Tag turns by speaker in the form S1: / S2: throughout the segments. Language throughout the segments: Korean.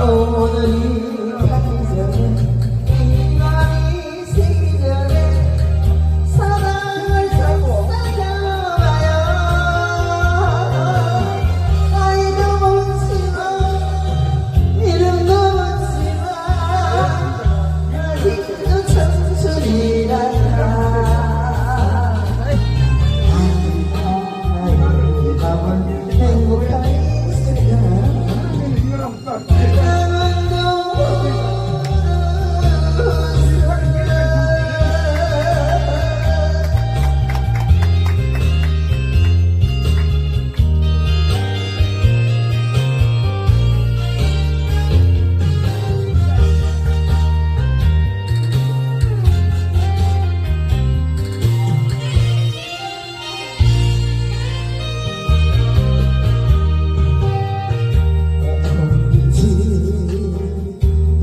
S1: 오늘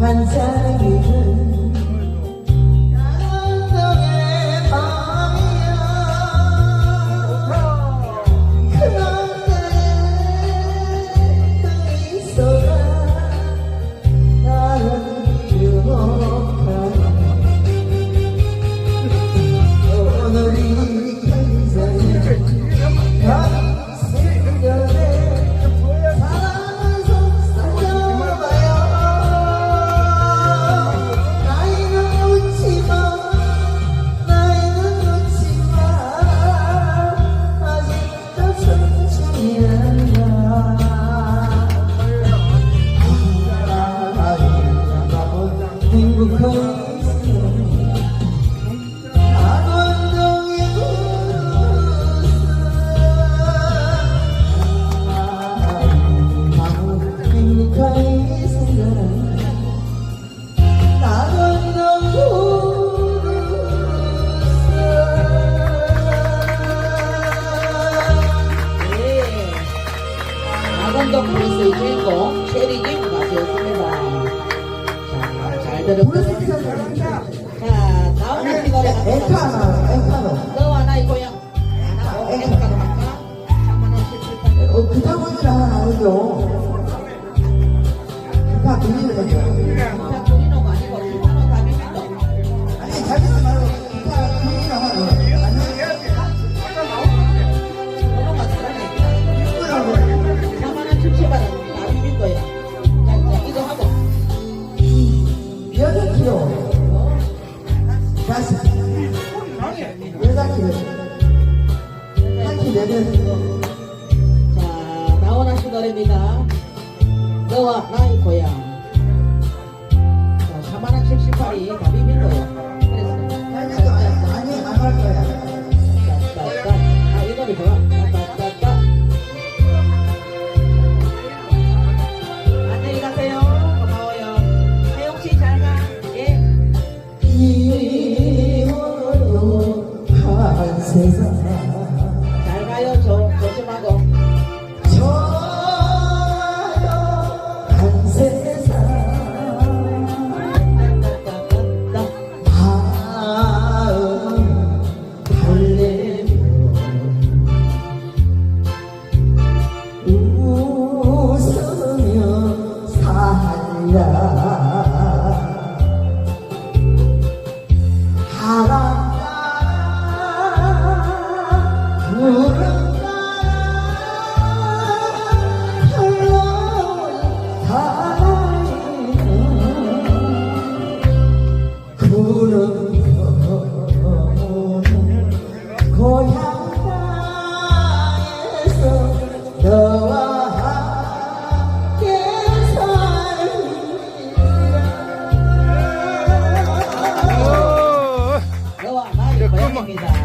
S1: Manzana.
S2: 한번 브루스 주인공 체리 기운 가수였습니다. 잘 들었고.
S1: 브루스 자, 다음 피가리 갑니다.
S2: 부탁 드리는 아니고, 부탁은 답입니다.
S1: 아니, 자기는
S2: 자 나와라 시거입니다. 너와 나의 고향. 자 샤마나 78이
S1: 그런